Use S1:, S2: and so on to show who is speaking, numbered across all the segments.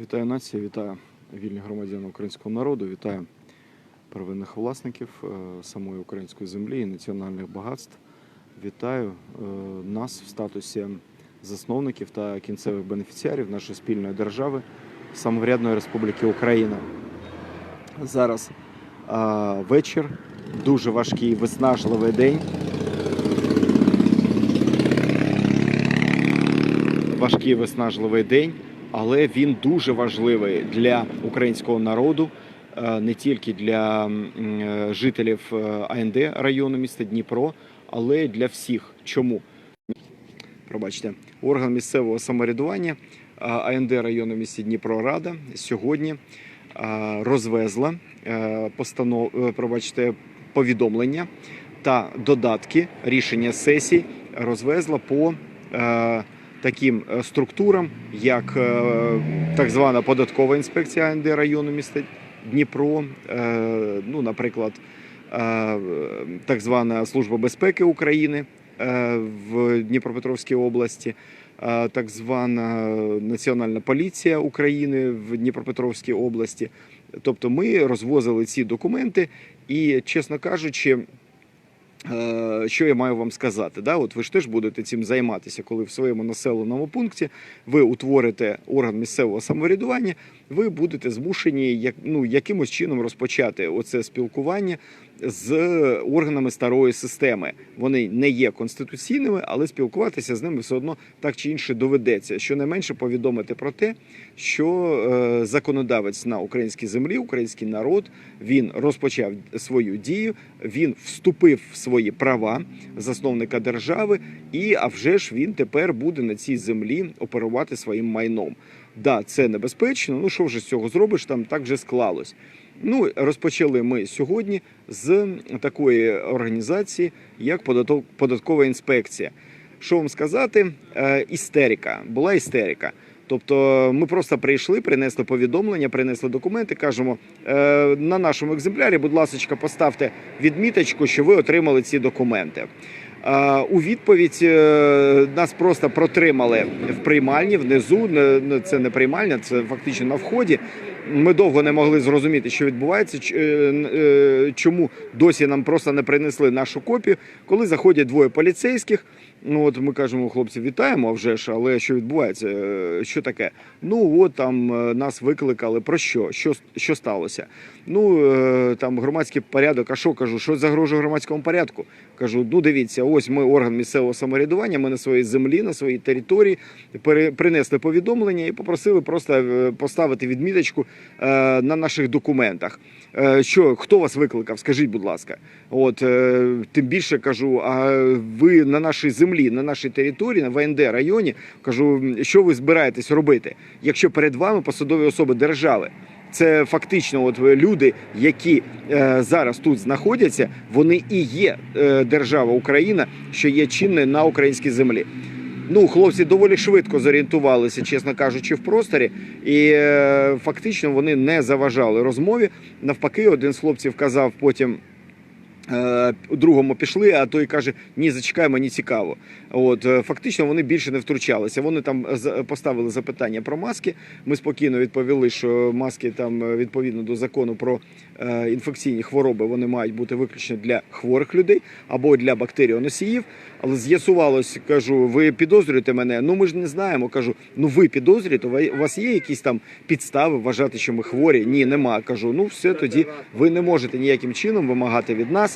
S1: Вітаю нація, вітаю вільних громадян українського народу, вітаю первинних власників е, самої української землі і національних багатств. Вітаю е, нас в статусі засновників та кінцевих бенефіціарів нашої спільної держави, самоврядної Республіки Україна. Зараз е, вечір, дуже важкий, виснажливий день. важкий виснажливий день, але він дуже важливий для українського народу, е, не тільки для е, жителів е, АНД району міста Дніпро, але й для всіх. Чому? Пробачте, орган місцевого самоврядування АНД району міста Дніпро Рада сьогодні розвезла постанов, пробачте, повідомлення та додатки рішення сесій розвезла по таким е, структурам, як е, так звана податкова інспекція АНД району міста Дніпро, е, ну, наприклад, так звана Служба безпеки України в Дніпропетровській області, так звана Національна поліція України в Дніпропетровській області. Тобто ми розвозили ці документи, і, чесно кажучи, Що я маю вам сказати? Да? От ви ж теж будете цим займатися, коли в своєму населеному пункті ви утворите орган місцевого самоврядування, ви будете змушені як, ну, якимось чином розпочати оце спілкування з органами старої системи. Вони не є конституційними, але спілкуватися з ними все одно так чи інше доведеться. Щонайменше повідомити про те, що е, законодавець на українській землі, український народ, він розпочав свою дію, він вступив в свої права засновника держави, і а вже ж він тепер буде на цій землі оперувати своїм майном. Да, це небезпечно. Ну що вже з цього зробиш? Там так вже склалось. Ну, розпочали ми сьогодні з такої організації, як податкова інспекція. Що вам сказати? Е, істерика. Була істерика. Тобто ми просто прийшли, принесли повідомлення, принесли документи. Кажемо е, на нашому екземплярі, будь ласка, поставте відміточку, що ви отримали ці документи. Е, У відповідь е, нас просто протримали в приймальні внизу. Це не приймальня, це фактично на вході. Ми довго не могли зрозуміти, що відбувається, чому досі нам просто не принесли нашу копію. Коли заходять двоє поліцейських, ну от ми кажемо, хлопці, вітаємо, вже ж, але що відбувається? Е, Що таке? Ну от там е, нас викликали. Про що? Що, що сталося? Ну е, там громадський порядок. А що кажу? Що загрожує громадському порядку? Кажу, ну дивіться, ось ми орган місцевого самоврядування. Ми на своїй землі, на своїй території принесли повідомлення і попросили просто поставити відміточку на наших документах. Що хто вас викликав? Скажіть, будь ласка, от тим більше кажу, а ви на нашій землі, на нашій території, на ВНД районі, кажу, що ви збираєтесь робити, якщо перед вами посадові особи держави. Це фактично, от люди, які е, зараз тут знаходяться, вони і є е, держава Україна, що є чинною на українській землі. Ну, хлопці доволі швидко зорієнтувалися, чесно кажучи, в просторі, і е, фактично вони не заважали розмові. Навпаки, один з хлопців казав потім. Е, Другому пішли, а той каже: ні, зачекай, мені цікаво. От е, фактично вони більше не втручалися. Вони там з- поставили запитання про маски. Ми спокійно відповіли, що маски там е, відповідно до закону про е, інфекційні хвороби вони мають бути виключно для хворих людей або для бактеріоносіїв. Але з'ясувалось, кажу, ви підозрюєте мене? Ну ми ж не знаємо. Кажу, ну ви підозрюєте, у вас є якісь там підстави вважати, що ми хворі? Ні, нема. Кажу, ну все тоді ви не можете ніяким чином вимагати від нас,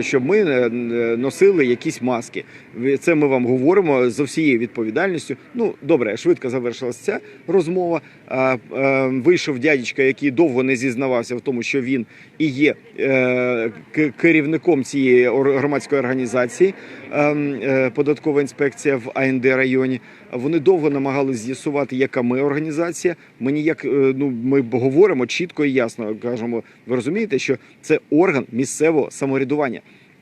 S1: щоб ми е, е, носили якісь маски. Це ми вам говоримо з всією відповідальністю. Ну добре, швидко завершилася ця розмова. Е, Вийшов дядечка, який довго не зізнавався в тому, що він і є керівником цієї громадської організації ем, податкова інспекція в АНД районі. Вони довго намагалися з'ясувати, яка ми організація. Ми ніяк ну ми говоримо чітко і ясно. Кажемо, ви розумієте, що це орган місцевого самоврядування.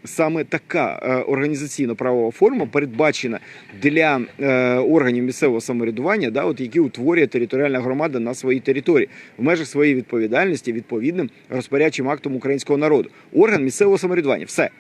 S1: Саме така е, організаційно-правова форма передбачена для е, органів місцевого самоврядування, да, от які утворює територіальна громада на своїй території в межах своєї відповідальності відповідним розпорядчим актом українського народу. Орган місцевого самоврядування. Все.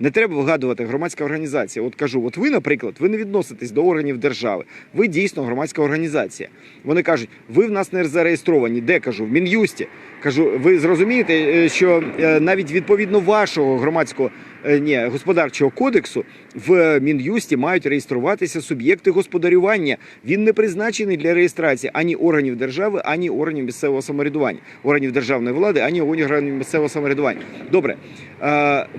S1: Не треба вигадувати громадська організація. От кажу, от ви, наприклад, ви не відноситесь до органів держави. Ви дійсно громадська організація. Вони кажуть, ви в нас не зареєстровані. Де кажу? В Мін'юсті. Кажу, ви зрозумієте, е, що е, навіть відповідно вашого громадського е, ні, господарчого кодексу в Мін'юсті мають реєструватися суб'єкти господарювання. Він не призначений для реєстрації ані органів держави, ані органів місцевого самоврядування, органів державної влади, ані органів місцевого самоврядування. Добре,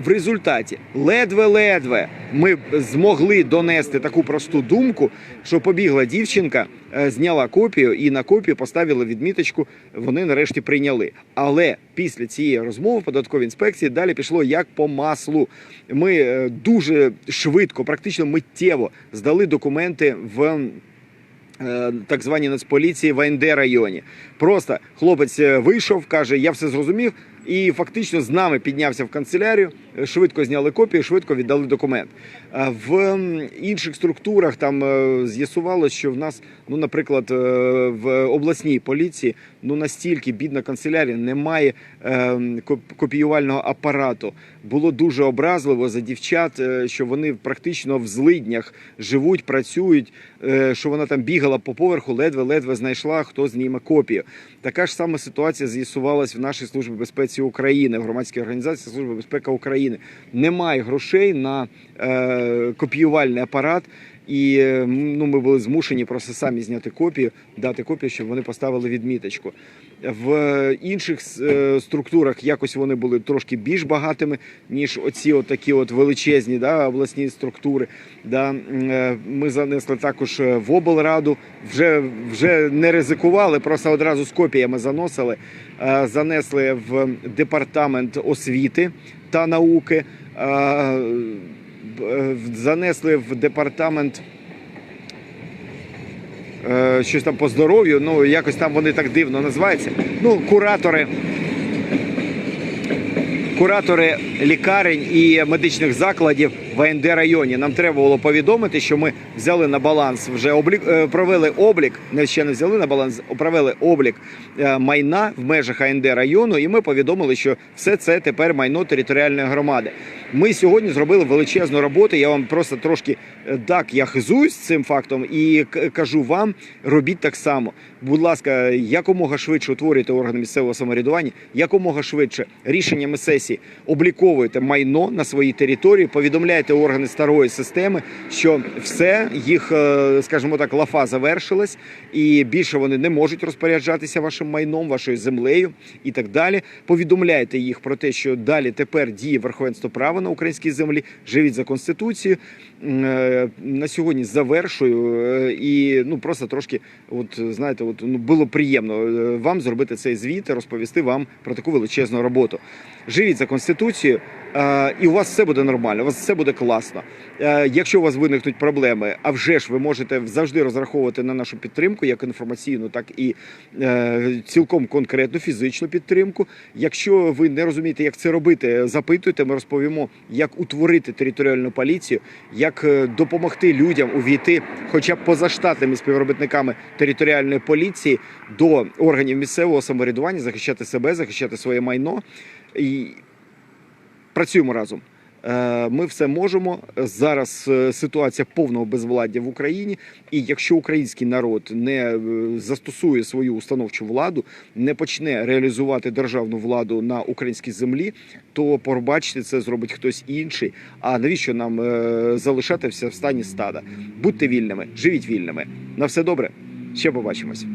S1: в результаті ледве-ледве ми змогли донести таку просту думку, що побігла дівчинка, е, зняла копію і на копію поставила відміточку. Вони нарешті прийняли. Але після цієї розмови податковій інспекції далі пішло як по маслу. Ми е, дуже швидко, практично миттєво здали документи в. е, Так звані нацполіції в АНД районі. Просто хлопець вийшов, каже: Я все зрозумів, і фактично з нами піднявся в канцелярію, е, швидко зняли копію, швидко віддали документ. В інших структурах там е, з'ясувалося, що в нас, ну, наприклад, е, в обласній поліції ну настільки бідна канцелярія, немає копіювального апарату. Було дуже образливо за дівчат, що вони практично в злиднях живуть, працюють, що вона там бігала по поверху, ледве-ледве знайшла, хто зніме копію. Така ж сама ситуація з'ясувалась в нашій службі безпеці України, в громадській організації Служби безпеки України. Немає грошей на е, копіювальний апарат. І е, ну, ми були змушені просто самі зняти копію, дати копію, щоб вони поставили відміточку. В інших е, структурах якось вони були трошки більш багатими, ніж оці от такі от величезні да, обласні структури. Да. Е, Ми занесли також в облраду, вже, вже не ризикували, просто одразу з копіями заносили. Занесли в департамент освіти та науки. Е, занесли в департамент е, щось там по здоров'ю. Ну якось там вони так дивно називаються. Ну, куратори. Куратори лікарень і медичних закладів в АНД районі. Нам треба було повідомити, що ми взяли на баланс вже облік, е, провели облік. Не ще не взяли на баланс, провели облік е, майна в межах АНД району, і ми повідомили, що все це тепер майно територіальної громади. Ми сьогодні зробили величезну роботу. Я вам просто трошки е, так я хизуюсь цим фактом і кажу вам, робіть так само. Будь ласка, якомога швидше утворюйте органи місцевого самоврядування, якомога швидше рішеннями сесії обліковуйте майно на своїй території, повідомляйте органи старої системи, що все їх, е, скажімо так, лафа завершилась, і більше вони не можуть розпоряджатися вашим майном, вашою землею і так далі. Повідомляйте їх про те, що далі тепер діє верховенство права на українській землі, живіть за конституцією. Е, На сьогодні завершую е, і ну просто трошки, от знаєте, от ну було приємно вам зробити цей звіт, і розповісти вам про таку величезну роботу. Живіть за конституцією, і у вас все буде нормально, у вас все буде класно. Е, Якщо у вас виникнуть проблеми, а вже ж ви можете завжди розраховувати на нашу підтримку, як інформаційну, так і е, цілком конкретну фізичну підтримку. Якщо ви не розумієте, як це робити, запитуйте. Ми розповімо, як утворити територіальну поліцію, як е, допомогти людям увійти, хоча б позаштатними співробітниками територіальної поліції до органів місцевого самоврядування, захищати себе, захищати своє майно і працюємо разом. Е, Ми все можемо. Зараз е, ситуація повного безвладдя в Україні. І якщо український народ не е, застосує свою установчу владу, не почне реалізувати державну владу на українській землі, то пробачте, це зробить хтось інший. А навіщо нам залишатися в стані стада? Будьте вільними, живіть вільними. На все добре. Ще побачимось.